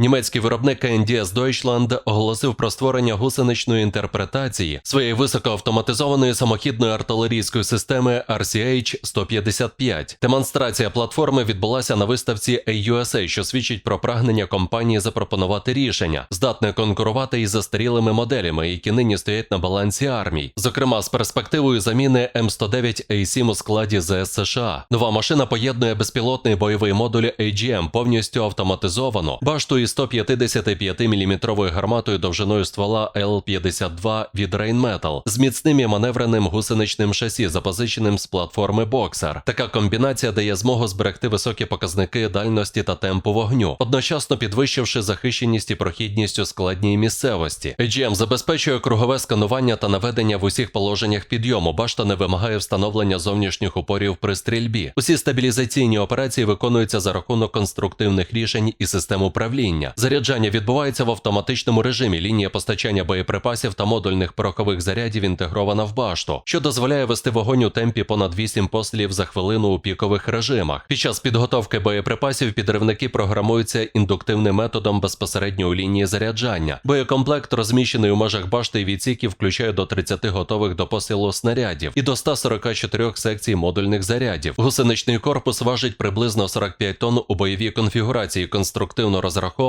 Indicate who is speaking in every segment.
Speaker 1: Німецький виробник NDS Deutschland оголосив про створення гусеничної інтерпретації своєї високоавтоматизованої самохідної артилерійської системи RCH-155. Демонстрація платформи відбулася на виставці AUSA, що свідчить про прагнення компанії запропонувати рішення, здатне конкурувати із застарілими моделями, які нині стоять на балансі армій, зокрема з перспективою заміни М109A7 у складі ЗС США. Нова машина поєднує безпілотний бойовий модуль AGM повністю автоматизовано, Башту із. 155-мм гарматою довжиною ствола L-52 від Rheinmetall з міцним і маневреним гусеничним шасі, запозиченим з платформи Boxer. Така комбінація дає змогу зберегти високі показники дальності та темпу вогню, одночасно підвищивши захищеність і прохідність у складній місцевості. AGM забезпечує кругове сканування та наведення в усіх положеннях підйому. Башта не вимагає встановлення зовнішніх упорів при стрільбі. Усі стабілізаційні операції виконуються за рахунок конструктивних рішень і систем управління. Заряджання відбувається в автоматичному режимі. Лінія постачання боєприпасів та модульних порохових зарядів інтегрована в башту, що дозволяє вести вогонь у темпі понад 8 пострілів за хвилину у пікових режимах. Під час підготовки боєприпасів підривники програмуються індуктивним методом безпосередньо у лінії заряджання. Боєкомплект, розміщений у межах башти і відсіків, включає до 30 готових до посилу снарядів і до 144 секцій модульних зарядів. Гусеничний корпус важить приблизно 45 тонн у бойовій конфігурації, конструктивно розрахований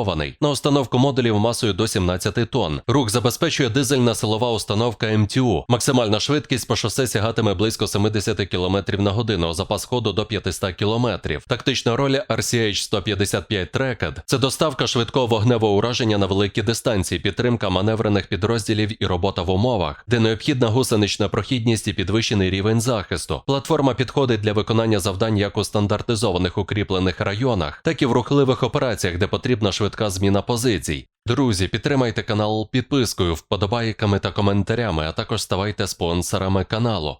Speaker 1: на установку модулів масою до 17 тонн. Рух забезпечує дизельна силова установка МТУ. Максимальна швидкість по шосе сягатиме близько 70 км на годину, запас ходу до 500 км. Тактична роль RCH-155 Tracked – це доставка швидкого вогневого ураження на великі дистанції, підтримка маневрених підрозділів і робота в умовах, де необхідна гусенична прохідність і підвищений рівень захисту. Платформа підходить для виконання завдань як у стандартизованих укріплених районах, так і в рухливих операціях, де потрібна швидка зміна позицій. Друзі, підтримайте канал підпискою, вподобайками та коментарями, а також ставайте спонсорами каналу.